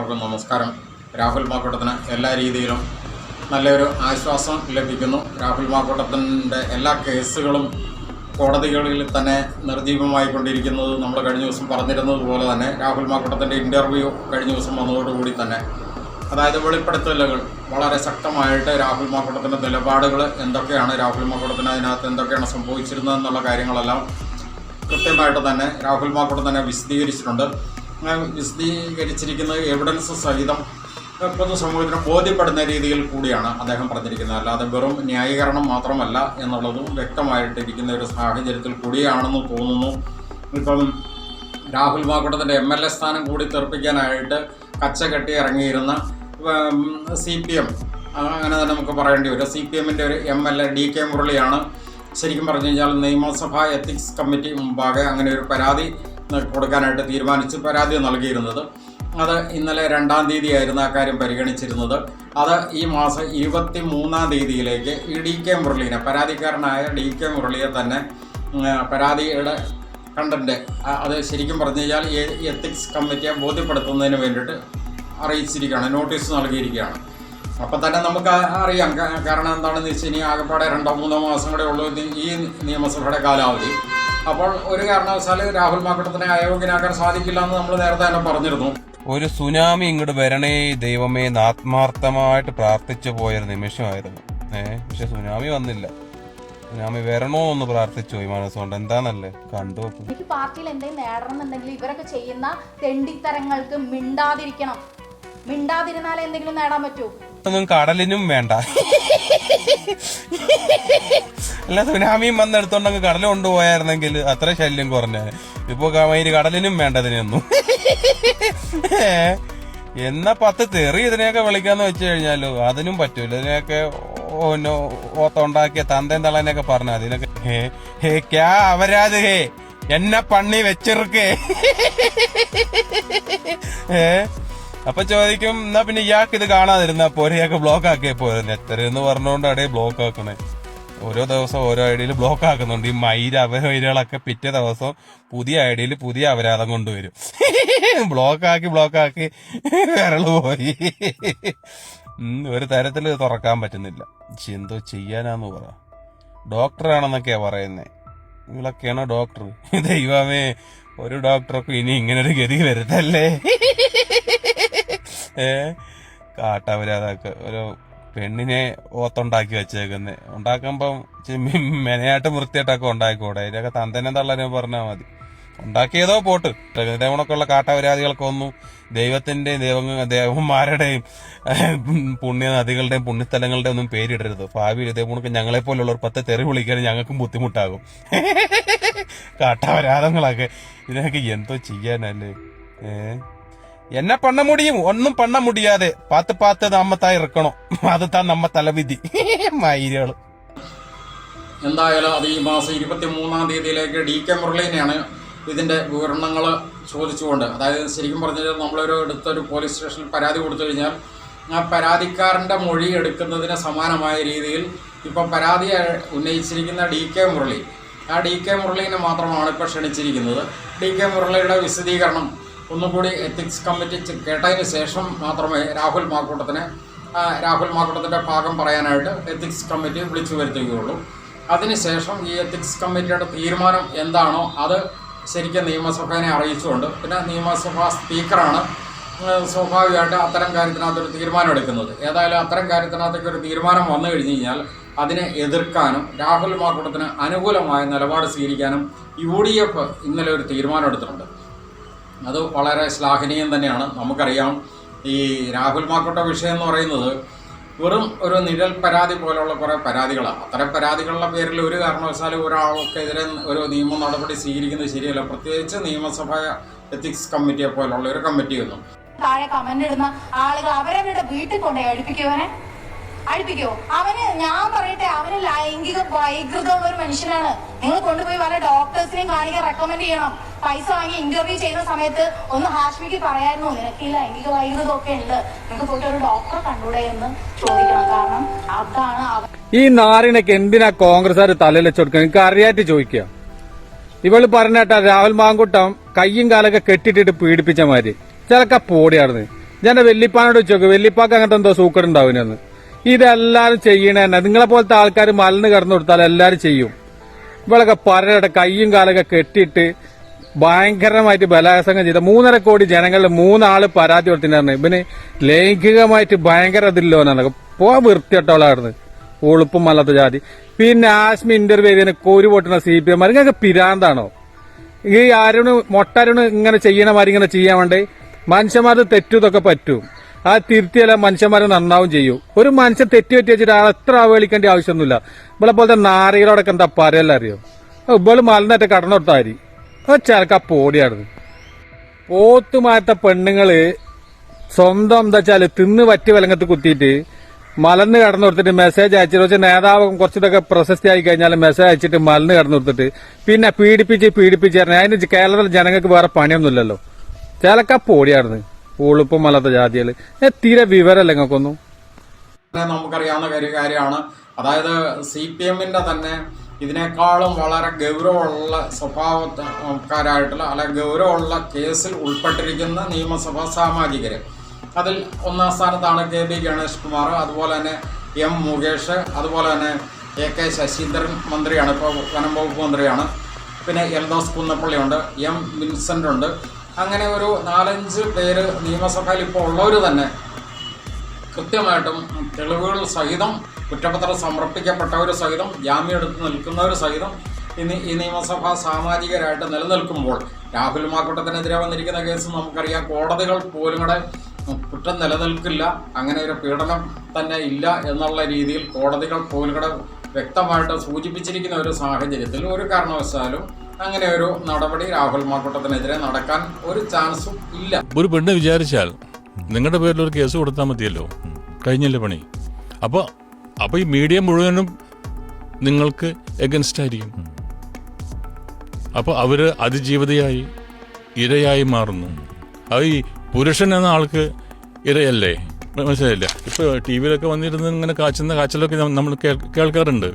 എല്ലാവർക്കും നമസ്കാരം. രാഹുൽ മാക്കൂട്ടത്തിന് എല്ലാ രീതിയിലും നല്ലൊരു ആശ്വാസം ലഭിക്കുന്നു. രാഹുൽ മാക്കൂട്ടത്തിന്റെ എല്ലാ കേസുകളും കോടതികളിൽ തന്നെ നിർജീവമായിക്കൊണ്ടിരിക്കുന്നത് നമ്മൾ കഴിഞ്ഞ ദിവസം പറഞ്ഞിരുന്നത് പോലെ തന്നെ രാഹുൽ മാക്കൂട്ടത്തിന്റെ ഇന്റർവ്യൂ കഴിഞ്ഞ ദിവസം വന്നതോടുകൂടി തന്നെ. അതായത് വെളിപ്പെടുത്തലുകൾ. വളരെ ശക്തമായിട്ട് രാഹുൽ മാക്കൂട്ടത്തിന്റെ നിലപാടുകൾ എന്തൊക്കെയാണ് രാഹുൽ മാക്കൂട്ടത്തിന് അതിനകത്ത് എന്തൊക്കെയാണ് സംഭവിച്ചിരുന്നത് എന്നുള്ള കാര്യങ്ങളെല്ലാം കൃത്യമായിട്ട് തന്നെ രാഹുൽ മാക്കൂട്ടം തന്നെ വിശദീകരിച്ചിട്ടുണ്ട്. വിശദീകരിച്ചിരിക്കുന്നത് എവിഡൻസ് സഹിതം പൊതു പൊതുസമൂഹത്തിന് ബോധ്യപ്പെടുന്ന രീതിയിൽ കൂടിയാണ് അദ്ദേഹം പറഞ്ഞിരിക്കുന്നത്. അല്ലാതെ വെറും ന്യായീകരണം മാത്രമല്ല എന്നുള്ളതും വ്യക്തമായിട്ടിരിക്കുന്ന ഒരു സാഹചര്യത്തിൽ കൂടിയാണെന്ന് തോന്നുന്നു. ഇപ്പം രാഹുൽ മാക്കൂട്ടത്തിന്റെ എം എൽ എ സ്ഥാനം കൂടി തെറിപ്പിക്കാനായിട്ട് കച്ച കെട്ടി ഇറങ്ങിയിരുന്ന സി പി എം അങ്ങനെ തന്നെ നമുക്ക് പറയേണ്ടി വരും. സി പി എമ്മിന്റെ ഒരു M L A D K മുരളിയാണ്. ശരിക്കും പറഞ്ഞു കഴിഞ്ഞാൽ നിയമസഭാ എത്തിക്സ് കമ്മിറ്റി മുമ്പാകെ അങ്ങനെ ഒരു പരാതി കൊടുക്കാനായിട്ട് തീരുമാനിച്ചു പരാതി നൽകിയിരുന്നത്. അത് ഇന്നലെ രണ്ടാം തീയതിയായിരുന്നു ആ കാര്യം പരിഗണിച്ചിരുന്നത്. അത് ഈ മാസം ഇരുപത്തി മൂന്നാം തീയതിയിലേക്ക് ഈ ഡി കെ മുരളീനെ പരാതിക്കാരനായ ഡി കെ മുരളിയെ തന്നെ പരാതിയുടെ കണ്ടന്റ് അത് ശരിക്കും പറഞ്ഞു കഴിഞ്ഞാൽ എത്തിക്സ് കമ്മിറ്റിയെ ബോധ്യപ്പെടുത്തുന്നതിന് വേണ്ടിയിട്ട് അറിയിച്ചിരിക്കുകയാണ് നോട്ടീസ് നൽകിയിരിക്കുകയാണ്. അപ്പം തന്നെ നമുക്ക് അറിയാം കാരണം എന്താണെന്ന് വെച്ച് കഴിഞ്ഞാൽ ആകെപ്പാടെ രണ്ടോ മൂന്നോ മാസം കൂടെ ഉള്ളൂ ഈ നിയമസഭയുടെ കാലാവധി. അപ്പോൾ ഒരു കാരണവശാൽ രാഹുൽ മാക്കട്ടത്തിനെ അയോഗ്യനാക്കാൻ സാധിക്കില്ല എന്ന് നമ്മൾ നേരത്തെ തന്നെ പറഞ്ഞിരുന്നു. ഒരു സുനാമി ഇങ്ങോട്ട് വരണേ ദൈവമേ എന്ന് ആത്മാർത്ഥമായിട്ട് പ്രാർത്ഥിച്ചു പോയൊരു നിമിഷമായിരുന്നു. ഏ പക്ഷെ സുനാമി വന്നില്ല. സുനാമി വരണോ എന്ന് പ്രാർത്ഥിച്ചു പോയി മനസ്സുകൊണ്ട്. എന്താന്നല്ലേ? കണ്ടു നോക്ക്. എനിക്ക് പാർട്ടിയിൽ എന്തെങ്കിലും നേടണമെന്നുണ്ടെങ്കിൽ ഇവരൊക്കെ ചെയ്യുന്ന തെണ്ടിത്തരങ്ങൾക്ക് മിണ്ടാതിരിക്കണം. മിണ്ടാതിരുന്നാലേ എന്തെങ്കിലും നേടാൻ പറ്റൂ. ഒന്നും കടലിനും വേണ്ട. അല്ല സുനാമിയും വന്നെടുത്തോണ്ടങ്ങ് കടൽ കൊണ്ടുപോയായിരുന്നെങ്കിൽ അത്ര ശല്യം കുറഞ്ഞ. ഇപ്പൊ കമയിൽ കടലിനും വേണ്ട ഇതിനൊന്നും എന്നാ പത്ത് തെറി ഇതിനെയൊക്കെ വിളിക്കാന്ന് വെച്ച് കഴിഞ്ഞാലോ അതിനും പറ്റൂല. ഇതിനെയൊക്കെ ഓത്തുണ്ടാക്കിയ തന്തയും തള്ളനെയൊക്കെ പറഞ്ഞ അതിനൊക്കെ ഹേ ക്യാ അവരാത് ഹേ. എന്നെ പണ്ണി വെച്ചിറുക്കേ. ഏ അപ്പൊ ചോദിക്കും എന്നാ പിന്നെ ഇയാൾക്ക് ഇത് കാണാതിരുന്ന പോരെ? ഇയാൾക്ക് ബ്ലോക്ക് ആക്കിയ പോരെ? എത്ര എന്ന് പറഞ്ഞുകൊണ്ട് അവിടെ ബ്ലോക്ക് ആക്കണേ. ഓരോ ദിവസം ഓരോ ഐഡിയയിൽ ബ്ലോക്ക് ആക്കുന്നുണ്ട്. ഈ മൈര അവരൊക്കെ പിറ്റേ ദിവസം പുതിയ ഐഡിയയിൽ പുതിയ അപരാധം കൊണ്ടുവരും. ബ്ലോക്ക് ആക്കി ബ്ലോക്ക് ആക്കി വിരൾ പോയി. ഒരു തരത്തിൽ തുറക്കാൻ പറ്റുന്നില്ല. പക്ഷെ എന്തോ ചെയ്യാനാന്ന് പറ. ഡോക്ടറാണെന്നൊക്കെയാ പറയുന്നേ. ഇവളൊക്കെയാണോ ഡോക്ടർ ദൈവമേ ഒരു ഡോക്ടർക്കും ഇനി ഇങ്ങനൊരു ഗതി വരുത്തല്ലേ? കാട്ടവരാതൊക്കെ ഒരു പെണ്ണിനെ ഓത്തുണ്ടാക്കി വെച്ചേക്കുന്ന. ഉണ്ടാക്കുമ്പം മെനയായിട്ട് വൃത്തിയായിട്ടൊക്കെ ഉണ്ടാക്കിക്കൂടെ ഇതിനൊക്കെ തന്തനെ തള്ളനെ പറഞ്ഞാൽ മതി. ഉണ്ടാക്കിയതോ പോട്ട്. ഇതേണക്കുള്ള കാട്ടവരാദികൾക്കൊന്നും ദൈവത്തിന്റെയും ദൈവ ദേവന്മാരുടെയും പുണ്യ നദികളുടെയും പുണ്യസ്ഥലങ്ങളുടെയും ഒന്നും പേരിടരുത്. ഞങ്ങളെ പോലുള്ള ഒരു പത്ത് തെറി വിളിക്കാൻ ഞങ്ങൾക്കും ബുദ്ധിമുട്ടാകും. കാട്ടവരാതങ്ങളൊക്കെ ഇതിനൊക്കെ എന്തോ ചെയ്യാനല്ലേ? ഏ? എന്നെ പണ്ണ മുടിയും ഒന്നും പണ്ണ മുടിയാതെ പാത്ത് പാത്ത് നമ്മത്തായി ഇറക്കണോ? അത് താൻ നമ്മ തലവിധി. മൈരകൾ എന്തായാലും അത് ഈ മാസം ഇരുപത്തി മൂന്നാം തീയതിയിലേക്ക് ഡി കെ മുരളീനെയാണ് ഇതിന്റെ വിവരണങ്ങൾ ചോദിച്ചുകൊണ്ട്. അതായത് ശരിക്കും പറഞ്ഞാൽ നമ്മളൊരു എടുത്തൊരു പോലീസ് സ്റ്റേഷനിൽ പരാതി കൊടുത്തു കഴിഞ്ഞാൽ ആ പരാതിക്കാരന്റെ മൊഴി എടുക്കുന്നതിന് സമാനമായ രീതിയിൽ ഇപ്പം പരാതി ഉന്നയിച്ചിരിക്കുന്ന ഡി കെ മുരളി. ആ ഡി കെ മുരളീനെ മാത്രമാണ് ഇപ്പോൾ ക്ഷണിച്ചിരിക്കുന്നത്. ഡി കെ മുരളിയുടെ വിശദീകരണം ഒന്നുകൂടി എത്തിക്സ് കമ്മിറ്റി കേട്ടതിന് ശേഷം മാത്രമേ രാഹുൽ മാക്കൂട്ടത്തിന് രാഹുൽ മാക്കൂട്ടത്തിന്റെ ഭാഗം പറയാനായിട്ട് എത്തിക്സ് കമ്മിറ്റി വിളിച്ചു വരുത്തുകയുള്ളൂ. അതിനുശേഷം ഈ എത്തിക്സ് കമ്മിറ്റിയുടെ തീരുമാനം എന്താണോ അത് ശരിക്കും നിയമസഭയെ അറിയിച്ചുകൊണ്ട് പിന്നെ നിയമസഭാ സ്പീക്കറാണ് സ്വാഭാവികമായിട്ട് അത്തരം കാര്യത്തിനകത്തൊരു തീരുമാനം എടുക്കുന്നത്. ഏതായാലും അത്തരം കാര്യത്തിനകത്തേക്ക് ഒരു തീരുമാനം വന്നു കഴിഞ്ഞ് കഴിഞ്ഞാൽ അതിനെ എതിർക്കാനും രാഹുൽ മാക്കൂട്ടത്തിന് അനുകൂലമായ നിലപാട് സ്വീകരിക്കാനും യു ഡി എഫ് ഇന്നലെ ഒരു തീരുമാനം എടുത്തിട്ടുണ്ട്. അത് വളരെ ശ്ലാഘനീയം തന്നെയാണ്. നമുക്കറിയാം ഈ രാഹുൽ മാക്കോട്ട വിഷയം എന്ന് പറയുന്നത് വെറും ഒരു നിഴൽ പരാതി പോലുള്ള കുറേ പരാതികളാണ്. അത്തരം പരാതികളുടെ പേരിൽ ഒരു കാരണവശാലും ഒരാൾക്കെതിരെ ഒരു നിയമ നടപടി സ്വീകരിക്കുന്നത് ശരിയല്ല. പ്രത്യേകിച്ച് നിയമസഭ എത്തിക്സ് കമ്മിറ്റിയെ പോലുള്ള ഒരു കമ്മിറ്റിയൊന്നും താഴെ കമന്റ് ഇടുന്ന ആളുകൾ അവരവരുടെ വീട്ടിൽ കൊണ്ടേ അടുപ്പിക്കുവനെ. അടുപ്പിക്കോ. അവന് ഞാൻ പറയട്ടെ അവന് ലൈംഗിക വൈകൃതമുള്ള ഒരു മനുഷ്യനാണ്. നിങ്ങൾ കൊണ്ടുപോയി വല്ല ഡോക്ടേഴ്സിനെയും കാണിക്കാൻ റെക്കമെൻഡ് ചെയ്യണം. പൈസ വാങ്ങി ഇന്റർവ്യൂ ചെയ്യുന്ന സമയത്ത് ഒന്ന് ഹാഷ്മിക്ക് പറയായിരുന്നു നിനക്ക് ഈ ലൈംഗിക വൈകൃതം ഒക്കെ ഉണ്ട്. നിങ്ങൾക്ക് പോയിട്ട് ഒരു ഡോക്ടറെ കണ്ടൂടെ എന്ന് ചോദിക്കണം. കാരണം അതാണ് ഈ നാറിനൊക്കെ എന്തിനാ കോൺഗ്രസ്സുകാർ തലയിൽ വെച്ചെടുക്കുക എനിക്ക് അറിയാറ്റ് ചോദിക്കുക. ഇവൾ പറഞ്ഞേട്ടാ രാഹുൽ മാങ്കുട്ടം കയ്യും കാലൊക്കെ കെട്ടിട്ടിട്ട് പീഡിപ്പിച്ച മാതിരി. ചിലക്ക പോടിയായിരുന്നു ഞാൻ വെല്ലിപ്പാനോട് ചോദിക്കും വെല്ലിപ്പാക്ക് അങ്ങനത്തെ എന്തോ സൂക്കട് ഉണ്ടാവിനെന്ന് ഇതെല്ലാരും ചെയ്യണേ തന്നെ. നിങ്ങളെ പോലത്തെ ആൾക്കാർ മലന്ന് കടന്നു കൊടുത്താൽ എല്ലാരും ചെയ്യും. ഇവളൊക്കെ പരയുടെ കൈയും കാലൊക്കെ കെട്ടിയിട്ട് ഭയങ്കരമായിട്ട് ബലാത്സംഗം ചെയ്ത മൂന്നര കോടി ജനങ്ങളിൽ മൂന്നാൾ പരാതി കൊടുത്തിട്ടുണ്ടായിരുന്നു. ഇവന് ലൈംഗികമായിട്ട് ഭയങ്കര ഇതില്ലോ എന്നാണ് പോ വൃത്തിയിട്ടോളായിരുന്നു ഉളുപ്പും അല്ലാത്ത ജാതി. പിന്നെ ആശ്മി ഇന്റർവ്യൂ ചെയ്തതിന് കോരി പൊട്ടുന്ന സി പി എം നിങ്ങൾക്ക് പിരാന്താണോ? ഈ അരുണ് മൊട്ടരുണ് ഇങ്ങനെ ചെയ്യണമാരി ഇങ്ങനെ ചെയ്യാൻ വേണ്ടേ? മനുഷ്യന്മാർക്ക് തെറ്റുതൊക്കെ പറ്റും. ആ തിരുത്തിയാല മനുഷ്യന്മാരെ നന്നാവും ചെയ്യും. ഒരു മനുഷ്യൻ തെറ്റി പറ്റി വെച്ചിട്ട് ആൾ എത്ര ആവശ്യമൊന്നുമില്ല. ഇവിടെ പോലത്തെ നാറികളോടൊക്കെ എന്താ പറയല്ല അറിയോ? ഇവൾ മലന്നേറ്റ കടന്നൊട്ടാരി ചരക്ക പോടിയാണ്. പോത്തുമാറ്റ പെണ്ണുങ്ങൾ സ്വന്തം എന്താ വെച്ചാൽ തിന്ന് വറ്റി വിലങ്ങത്ത് കുത്തിയിട്ട് മലന്ന് കടന്നു കൊടുത്തിട്ട് മെസ്സേജ് അയച്ചിട്ട് വെച്ചാൽ നേതാവ് കുറച്ചിട്ടൊക്കെ പ്രശസ്തി ആയി കഴിഞ്ഞാൽ മെസ്സേജ് അയച്ചിട്ട് മലന്ന് കടന്നു കൊടുത്തിട്ട് പിന്നെ പീഡിപ്പിച്ച് പീഡിപ്പിച്ച് തരണേ അതിന് കേരളത്തിലെ ജനങ്ങൾക്ക് വേറെ പണിയൊന്നുമില്ലല്ലോ. ചിലക്ക പോടിയായിരുന്നു ജാതികൾ. ഏ, തീരെ വിവരമല്ല നിങ്ങൾക്കൊന്നും നമുക്കറിയാവുന്ന കാര്യ- കാര്യമാണ്. അതായത് സി പി എമ്മിന്റെ തന്നെ ഇതിനേക്കാളും വളരെ ഗൗരവമുള്ള സ്വഭാവക്കാരായിട്ടുള്ള അല്ലെ ഗൗരവമുള്ള കേസിൽ ഉൾപ്പെട്ടിരിക്കുന്ന നിയമസഭാ സാമാജികർ അതിൽ ഒന്നാം സ്ഥാനത്താണ് കെ ബി ഗണേഷ് കുമാർ അതുപോലെ തന്നെ എം മുകേഷ് അതുപോലെ തന്നെ എ കെ ശശീന്ദ്രൻ മന്ത്രിയാണ് ഇപ്പോൾ വനം വകുപ്പ് മന്ത്രിയാണ്. പിന്നെ എൽദോസ് കുന്നപ്പള്ളിയുണ്ട് എം വിൻസെന്റ് ഉണ്ട് അങ്ങനെ ഒരു നാലഞ്ച് പേര് നിയമസഭയിൽ ഇപ്പോൾ ഉള്ളവർ തന്നെ കൃത്യമായിട്ടും തെളിവുകൾ സഹിതം കുറ്റപത്രം സമർപ്പിക്കപ്പെട്ടവർ സഹിതം ജാമ്യം എടുത്ത് നിൽക്കുന്നവർ സഹിതം ഇനി ഈ നിയമസഭ സാമാജികരായിട്ട് നിലനിൽക്കുമ്പോൾ രാഹുൽ മാക്കൂട്ടത്തിനെതിരെ വന്നിരിക്കുന്ന കേസ് നമുക്കറിയാം. കോടതികൾ പോലും കൂടെ കുറ്റം നിലനിൽക്കില്ല. അങ്ങനെ ഒരു പീഡനം തന്നെ ഇല്ല എന്നുള്ള രീതിയിൽ കോടതികൾ പോലും കൂടെ വ്യക്തമായിട്ട് സൂചിപ്പിച്ചിരിക്കുന്ന ഒരു സാഹചര്യത്തിൽ ഒരു കാരണവശാലും അങ്ങനെ ഒരു നടപടി രാഹുൽ മാക്കൂട്ടത്തിനെതിരെ നടക്കാൻ ഒരു ചാൻസും ഇല്ല. ഒരു പെണ്ണ് വിചാരിച്ചാൽ നിങ്ങളുടെ പേരിൽ ഒരു കേസ് കൊടുത്താൽ മതിയല്ലോ. കഴിഞ്ഞല്ലേ പണി? അപ്പോൾ അപ്പോൾ ഈ മീഡിയ മുഴുവനും നിങ്ങൾക്ക് എഗൻസ്റ്റ് ആയിരിക്കും. അപ്പോൾ അവർ അതിജീവിതയായി ഇരയായി മാറുന്നു. അത് ഈ പുരുഷൻ എന്ന ആൾക്ക് ഇരയല്ലേ? മനസ്സിലായില്ല? ഇപ്പോൾ ടി വിയിലൊക്കെ വന്നിരുന്ന് ഇങ്ങനെ കാച്ചുന്ന കാച്ചലൊക്കെ നമ്മൾ കേൾക്കാറുണ്ട്.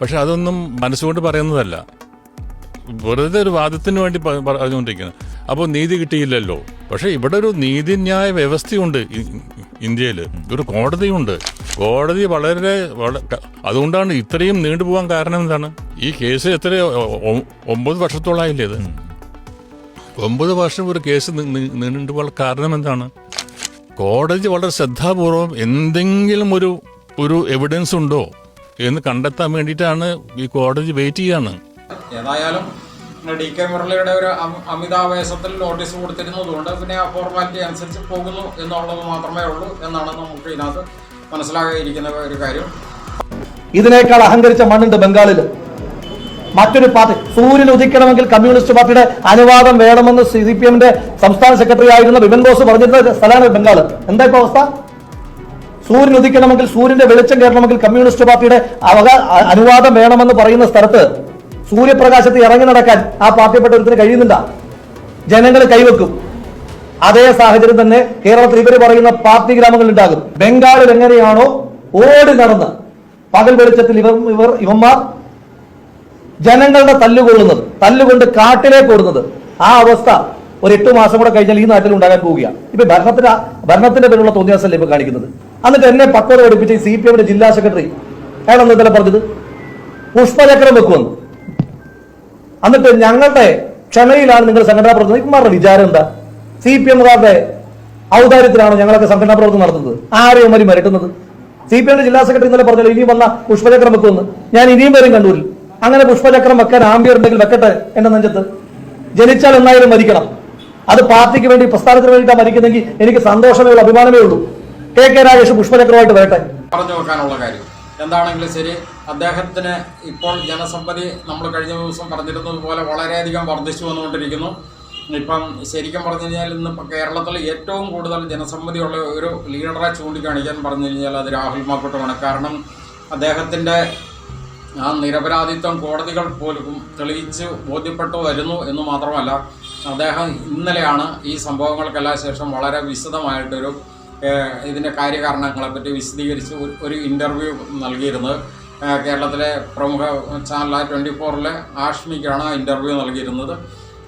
പക്ഷെ അതൊന്നും മനസ്സുകൊണ്ട് പറയുന്നതല്ല. വെറുതെ ഒരു വാദത്തിന് വേണ്ടി പറഞ്ഞുകൊണ്ടിരിക്കുന്നത് അപ്പോൾ നീതി കിട്ടിയില്ലല്ലോ. പക്ഷേ ഇവിടെ ഒരു നീതിന്യായ വ്യവസ്ഥയുണ്ട് ഇന്ത്യയിൽ ഒരു കോടതിയുണ്ട്. കോടതി വളരെ അതുകൊണ്ടാണ് ഇത്രയും നീണ്ടുപോകാൻ കാരണം എന്താണ്? ഈ കേസ് എത്ര ഒമ്പത് വർഷത്തോളായില്ലേ ഇത്? ഒമ്പത് വർഷം ഒരു കേസ് നീണ്ടുപോകാൻ കാരണം എന്താണ്? കോടതി വളരെ ശ്രദ്ധാപൂർവം എന്തെങ്കിലും ഒരു ഒരു എവിഡൻസ് ഉണ്ടോ എന്ന് കണ്ടെത്താൻ വേണ്ടിയിട്ടാണ് ഈ കോടതി വെയിറ്റ് ചെയ്യാണ്. ഏതായാലും ഡി കെ മുരളിയുടെ ഒരു അമി- അമിതാവേശത്തിൽ നോട്ടീസ് കൊടുത്തിരുന്നതുകൊണ്ട് പിന്നെ ആ ഫോർമാലിറ്റി അനുസരിച്ച് പോകുന്നു എന്നുള്ളത് മാത്രമേ ഉള്ളൂ എന്നാണ് നമുക്ക് ഇതിനകത്ത് മനസ്സിലാകാതിരിക്കുന്ന ഒരു കാര്യം. ഇതിനേക്കാൾ അഹങ്കരിച്ച മണ്ണുണ്ട് ബംഗാളിൽ മറ്റൊരു പാർട്ടി സൂര്യൻ ഉദിക്കണമെങ്കിൽ കമ്മ്യൂണിസ്റ്റ് പാർട്ടിയുടെ അനുവാദം വേണമെന്ന് സി പി എമ്മിന്റെ സംസ്ഥാന സെക്രട്ടറി ആയിരുന്ന ബിമൻ ബോസ് പറഞ്ഞിരുന്ന സ്ഥലമാണ് ബംഗാൾ എന്താ ഇപ്പൊ അവസ്ഥ? സൂര്യൻ ഉദിക്കണമെങ്കിൽ സൂര്യന്റെ വെളിച്ചം കയറണമെങ്കിൽ കമ്മ്യൂണിസ്റ്റ് പാർട്ടിയുടെ അവകാ അനുവാദം വേണമെന്ന് പറയുന്ന സ്ഥലത്ത് സൂര്യപ്രകാശത്തിൽ ഇറങ്ങി നടക്കാൻ ആ പാർട്ടിപ്പെട്ട ഒരുത്തിന് കഴിയുന്നില്ല ജനങ്ങൾ കൈവെക്കും. അതേ സാഹചര്യം തന്നെ കേരളത്തിൽ ഇവർ പറയുന്ന പാർട്ടി ഗ്രാമങ്ങൾ ഉണ്ടാകും. ബംഗാളിൽ എങ്ങനെയാണോ ഓടി നടന്ന് പകൽ വെളിച്ചത്തിൽ ഇവർ ഇവർ ഇവന്മാർ ജനങ്ങളുടെ തല്ലുകൊള്ളുന്നത് തല്ലുകൊണ്ട് കാട്ടിലേക്ക് ഓടുന്നത്. ആ അവസ്ഥ ഒരു എട്ട് മാസം കൂടെ കഴിഞ്ഞാൽ ഈ നാട്ടിൽ ഉണ്ടാകാൻ പോവുകയാണ് ഇപ്പൊ ഭരണത്തിന് ഭരണത്തിന്റെ പേരുള്ള തോന്നിയാസല്ലേ ഇപ്പൊ കാണിക്കുന്നത്? എന്നിട്ട് എന്നെ പക്വത പഠിപ്പിച്ച സി പി എമ്മിന്റെ ജില്ലാ സെക്രട്ടറി അയാൾ ഇന്നലെ പറഞ്ഞത് പുഷ്പചക്രം വെക്കുമെന്ന്. എന്നിട്ട് ഞങ്ങളുടെ ക്ഷമയിലാണ് നിങ്ങൾ സംഘടനാ പ്രവർത്തനം. ഇവന്മാരുടെ വിചാരം എന്താ? സി പി എമ്മുകാരുടെ ഔദാര്യത്തിലാണോ ഞങ്ങളൊക്കെ സംഘടനാ പ്രവർത്തനം നടത്തുന്നത്. ആരെയും മരി മരട്ടുന്നത്? സി പി എമ്മിന്റെ ജില്ലാ സെക്രട്ടറി ഇന്നലെ പറഞ്ഞല്ലോ ഇനിയും വന്ന പുഷ്പചക്രം വെക്കുമെന്ന്. ഞാൻ ഇനിയും വരും കണ്ണൂരിൽ. അങ്ങനെ പുഷ്പചക്രം വെക്കാൻ ആംബിയർ ഉണ്ടെങ്കിൽ വെക്കട്ടെ എന്റെ നെഞ്ചത്ത്. ജനിച്ചാൽ എന്നായാലും മരിക്കണം. അത് പാർട്ടിക്ക് വേണ്ടി പ്രസ്ഥാനത്തിന് വേണ്ടി മരിക്കുന്നെങ്കിൽ എനിക്ക് സന്തോഷമേ ഉള്ളൂ അഭിമാനമേ ഉള്ളൂ. കെ കെ രാജേഷ് പുഷ്പചക്രമായിട്ട് വരട്ടെ. പറഞ്ഞു വെക്കാനുള്ള കാര്യം. എന്താണെങ്കിലും ശരി. അദ്ദേഹത്തിന് ഇപ്പോൾ ജനസമ്മതി നമ്മൾ കഴിഞ്ഞ ദിവസം പറഞ്ഞിരുന്നത് പോലെ വളരെയധികം വർദ്ധിച്ചു വന്നുകൊണ്ടിരിക്കുന്നു. ഇപ്പം ശരിക്കും പറഞ്ഞു കഴിഞ്ഞാൽ ഇന്ന് കേരളത്തിൽ ഏറ്റവും കൂടുതൽ ജനസമ്മതിയുള്ള ഒരു ലീഡറെ ചൂണ്ടിക്കാണിക്കാൻ പറഞ്ഞു കഴിഞ്ഞാൽ അത് രാഹുൽ മാക്കൂട്ടമാണ്. കാരണം അദ്ദേഹത്തിന്റെ ആ നിരപരാധിത്വം കോടതികൾ പോലും തെളിയിച്ച് ബോധ്യപ്പെട്ടു വരുന്നു എന്ന് മാത്രമല്ല അദ്ദേഹം ഇന്നലെയാണ് ഈ സംഭവങ്ങൾക്കെല്ലാം ശേഷം വളരെ വിശദമായിട്ടൊരു ഇതിന്റെ കാര്യകാരണങ്ങളെപ്പറ്റി വിശദീകരിച്ച് ഒരു ഇന്റർവ്യൂ നൽകിയിരുന്നത്. കേരളത്തിലെ പ്രമുഖ ചാനലായ ട്വന്റി ഫോറിലെ ആഷ്മിക്കാണ് ഇന്റർവ്യൂ നൽകിയിരുന്നത്.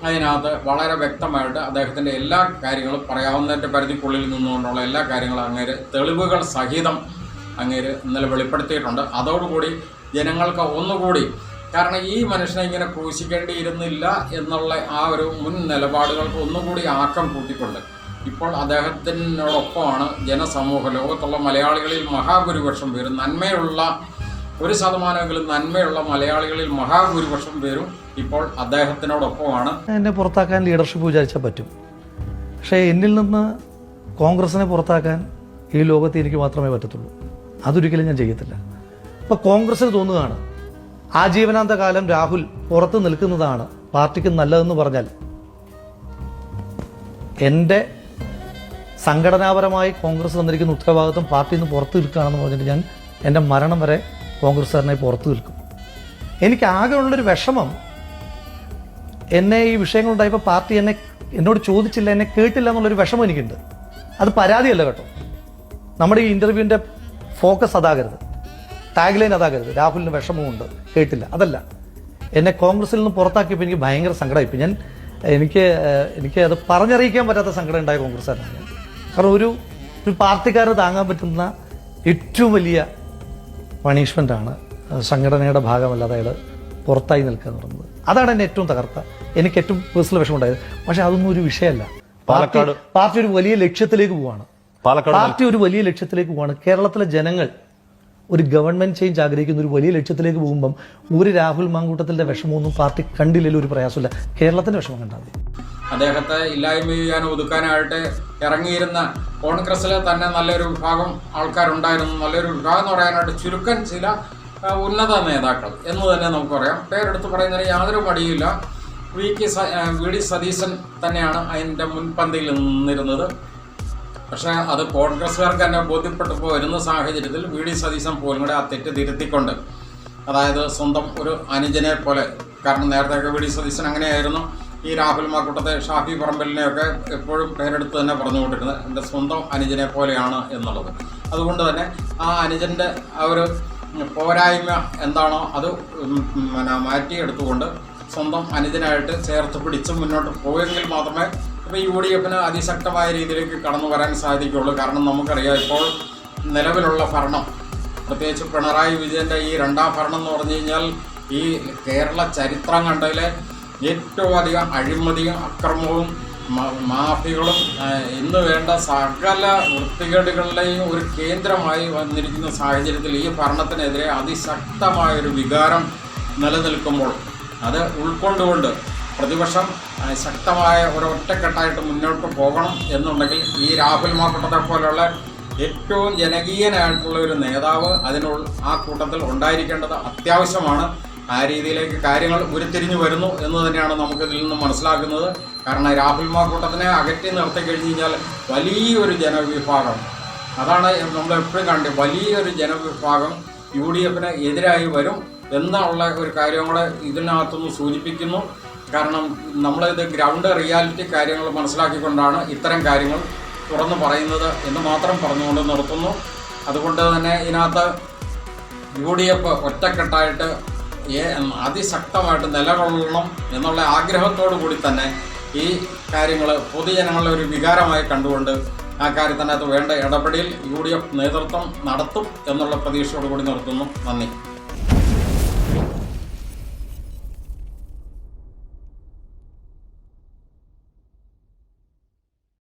അതിനകത്ത് വളരെ വ്യക്തമായിട്ട് അദ്ദേഹത്തിന്റെ എല്ലാ കാര്യങ്ങളും പറയാവുന്നതിന്റെ പരിധിക്കുള്ളിൽ നിന്നുകൊണ്ടുള്ള എല്ലാ കാര്യങ്ങളും അങ്ങേര് തെളിവുകൾ സഹിതം അങ്ങേര് ഇന്നലെ വെളിപ്പെടുത്തിയിട്ടുണ്ട്. അതോടുകൂടി ജനങ്ങൾക്ക് ഒന്നുകൂടി കാരണം ഈ മനുഷ്യനെ ഇങ്ങനെ ക്രൂശിക്കേണ്ടിയിരുന്നില്ല എന്നുള്ള ആ ഒരു മുൻ നിലപാടുകൾക്ക് ഒന്നുകൂടി ആക്കം കൂട്ടിക്കൊണ്ട് ഇപ്പോൾ അദ്ദേഹത്തിനോടൊപ്പമാണ് ജനസമൂഹ ലോകത്തുള്ള മലയാളികളിൽ മഹാഭൂരിപക്ഷം പേരും നന്മയുള്ള ഒരു ശതമാനമെങ്കിലും നന്മയുള്ള മലയാളികളിൽ മഹാഭൂരിപക്ഷം പേരും ഇപ്പോൾ അദ്ദേഹത്തിനോടൊപ്പമാണ്. എന്നെ പുറത്താക്കാൻ ലീഡർഷിപ്പ് വിചാരിച്ചാൽ പറ്റും. പക്ഷേ എന്നിൽ നിന്ന് കോൺഗ്രസിനെ പുറത്താക്കാൻ ഈ ലോകത്ത് എനിക്ക് മാത്രമേ പറ്റത്തുള്ളൂ. അതൊരിക്കലും ഞാൻ ചെയ്യത്തില്ല. ഇപ്പോൾ കോൺഗ്രസ്സിന് തോന്നുകയാണ് ആജീവനാന്ത കാലം രാഹുൽ പുറത്ത് നിൽക്കുന്നതാണ് പാർട്ടിക്ക് നല്ലതെന്ന് പറഞ്ഞാൽ. എന്റെ സംഘടനാപരമായി കോൺഗ്രസ് തന്നിരിക്കുന്ന ഉത്തരവാദിത്വം പാർട്ടിയിൽ നിന്ന് പുറത്ത് നിൽക്കുകയാണെന്ന് പറഞ്ഞിട്ട് ഞാൻ എന്റെ മരണം വരെ കോൺഗ്രസ്സുകാരനെ പുറത്ത് നിൽക്കും. എനിക്ക് ആകെയുള്ളൊരു വിഷമം എന്നെ ഈ വിഷയങ്ങളുണ്ടായപ്പോൾ പാർട്ടി എന്നെ എന്നോട് ചോദിച്ചില്ല എന്നെ കേട്ടില്ല എന്നുള്ളൊരു വിഷമം എനിക്കുണ്ട്. അത് പരാതിയല്ല കേട്ടോ. നമ്മുടെ ഈ ഇന്റർവ്യൂവിന്റെ ഫോക്കസ് അതാകരുത്. ടാഗ് ലൈൻ അതാകരുത്. രാഹുലിന് വിഷമമുണ്ട് കേട്ടില്ല. അതല്ല. എന്നെ കോൺഗ്രസിൽ നിന്ന് പുറത്താക്കിയപ്പോൾ എനിക്ക് ഭയങ്കര സങ്കടമായിപ്പോൾ ഞാൻ എനിക്ക് എനിക്ക് അത് പറഞ്ഞറിയിക്കാൻ പറ്റാത്ത സങ്കടം ഉണ്ടായ കോൺഗ്രസ്സുകാരനാണ് കാരണം ഒരു ഒരു പാർട്ടിക്കാരന് താങ്ങാൻ പറ്റുന്ന ഏറ്റവും വലിയ പണിഷ്മെന്റാണ് സംഘടനയുടെ ഭാഗമല്ല അയാൾ പുറത്തായി നിൽക്കുക എന്ന് പറയുന്നത് അതാണ് എന്നെ ഏറ്റവും തകർത്ത. എനിക്ക് ഏറ്റവും പേഴ്സണൽ വിഷമമുണ്ടായത്. പക്ഷെ അതൊന്നും ഒരു വിഷയമല്ല. പാലക്കാട്- പാർട്ടി ഒരു വലിയ ലക്ഷ്യത്തിലേക്ക് പോവാണ്. പാർട്ടി ഒരു വലിയ ലക്ഷ്യത്തിലേക്ക് പോവാണ്. കേരളത്തിലെ ജനങ്ങൾ ഒരു ഗവൺമെന്റ് ചേഞ്ച് ആഗ്രഹിക്കുന്ന ഒരു വലിയ ലക്ഷ്യത്തിലേക്ക് പോകുമ്പം ഒരു രാഹുൽ മാങ്കൂട്ടത്തിന്റെ വിഷമമൊന്നും പാർട്ടി കണ്ടില്ലെങ്കിൽ ഒരു പ്രയാസമില്ല. കേരളത്തിന്റെ വിഷമം കണ്ടാൽ മതി. അദ്ദേഹത്തെ ഇല്ലായ്മ ചെയ്യാൻ ഒതുക്കാനായിട്ട് ഇറങ്ങിയിരുന്ന കോൺഗ്രസ്സിലെ തന്നെ നല്ലൊരു വിഭാഗം ആൾക്കാരുണ്ടായിരുന്നു. നല്ലൊരു വിഭാഗം എന്ന് പറയാനായിട്ട് ചുരുക്കം ചില ഉന്നത നേതാക്കൾ എന്ന് തന്നെ നമുക്ക് പറയാം. പേരെടുത്ത് പറയുന്നതിന് യാതൊരു മടിയില്ല V K V D Satheesan തന്നെയാണ് അതിന്റെ മുൻപന്തിയിൽ നിന്നിരുന്നത്. പക്ഷേ അത് കോൺഗ്രസ്സുകാർക്ക് തന്നെ ബോധ്യപ്പെട്ടപ്പോൾ വരുന്ന സാഹചര്യത്തിൽ വി ഡി സതീശൻ പോലും കൂടെ ആ തെറ്റ് തിരുത്തിക്കൊണ്ട് അതായത് സ്വന്തം ഒരു അനുജനെ പോലെ കാരണം നേരത്തെയൊക്കെ വി ഡി സതീശൻ അങ്ങനെയായിരുന്നു. ഈ രാഹുൽ മാക്കൂട്ടത്തെ ഷാഫി പറമ്പലിനെയൊക്കെ എപ്പോഴും പേരെടുത്ത് തന്നെ പറഞ്ഞുകൊണ്ടിരുന്നത് എന്റെ സ്വന്തം അനുജനെ പോലെയാണ് എന്നുള്ളത്. അതുകൊണ്ട് തന്നെ ആ അനുജന്റെ ആ ഒരു പോരായ്മ എന്താണോ അത് പിന്നെ മാറ്റിയെടുത്തുകൊണ്ട് സ്വന്തം അനുജനായിട്ട് ചേർത്ത് പിടിച്ച് മുന്നോട്ട് പോയെങ്കിൽ മാത്രമേ ഇപ്പോൾ യു ഡി എഫിന് അതിശക്തമായ രീതിയിലേക്ക് കടന്നു വരാൻ സാധിക്കുകയുള്ളൂ. കാരണം നമുക്കറിയാം ഇപ്പോൾ നിലവിലുള്ള ഭരണം പ്രത്യേകിച്ച് പിണറായി വിജയന്റെ ഈ രണ്ടാം ഭരണം എന്ന് പറഞ്ഞു കഴിഞ്ഞാൽ ഈ കേരള ചരിത്രം കണ്ടതിലെ ഏറ്റവും അധികം അഴിമതിയും അക്രമവും മാഫികളും ഇന്ന് വേണ്ട സകല വൃത്തികേടുകളുടെയും ഒരു കേന്ദ്രമായി വന്നിരിക്കുന്ന സാഹചര്യത്തിൽ ഈ ഭരണത്തിനെതിരെ അതിശക്തമായൊരു വികാരം നിലനിൽക്കുമ്പോൾ അത് ഉൾക്കൊണ്ടുകൊണ്ട് പ്രതിപക്ഷം ശക്തമായ ഒരു ഒറ്റക്കെട്ടായിട്ട് മുന്നോട്ട് പോകണം എന്നുണ്ടെങ്കിൽ ഈ രാഹുൽ മാക്കുട്ടത്തെ പോലുള്ള ഏറ്റവും ജനകീയനായിട്ടുള്ള ഒരു നേതാവ് അതിനുള്ള ആ കൂട്ടത്തിൽ ഉണ്ടായിരിക്കേണ്ടത് അത്യാവശ്യമാണ്. ആ രീതിയിലേക്ക് കാര്യങ്ങൾ ഉരുത്തിരിഞ്ഞു വരുന്നു എന്ന് തന്നെയാണ് നമുക്ക് ഇതിൽ നിന്ന് മനസ്സിലാക്കുന്നത്. കാരണം രാഹുൽ മാക്കൂട്ടത്തിനെ അകറ്റി നിർത്തി കഴിഞ്ഞ് കഴിഞ്ഞാൽ വലിയൊരു ജനവിഭാഗം. അതാണ് നമ്മൾ എപ്പോഴും കണ്ടത് വലിയൊരു ജനവിഭാഗം യു ഡി എഫിന് എതിരായി വരും എന്നുള്ള ഒരു കാര്യം കൂടെ ഇതിനകത്തുനിന്ന് സൂചിപ്പിക്കുന്നു. കാരണം നമ്മളിത് ഗ്രൗണ്ട് റിയാലിറ്റി കാര്യങ്ങൾ മനസ്സിലാക്കിക്കൊണ്ടാണ് ഇത്തരം കാര്യങ്ങൾ തുറന്നു പറയുന്നത് എന്ന് മാത്രം പറഞ്ഞുകൊണ്ട് നിർത്തുന്നു. അതുകൊണ്ട് തന്നെ ഇതിനകത്ത് യു ഡി എഫ് ഒറ്റക്കെട്ടായിട്ട് അതിശക്തമായിട്ട് നിലകൊള്ളണം എന്നുള്ള ആഗ്രഹത്തോടു കൂടി തന്നെ ഈ കാര്യങ്ങൾ പൊതുജനങ്ങളുടെ ഒരു വികാരമായി കണ്ടുകൊണ്ട് ആ കാര്യത്തിനകത്ത് വേണ്ട ഇടപെടൽ യു ഡി എഫ് നേതൃത്വം നടത്തും എന്നുള്ള പ്രതീക്ഷയോടുകൂടി നിർത്തുന്നു. നന്ദി.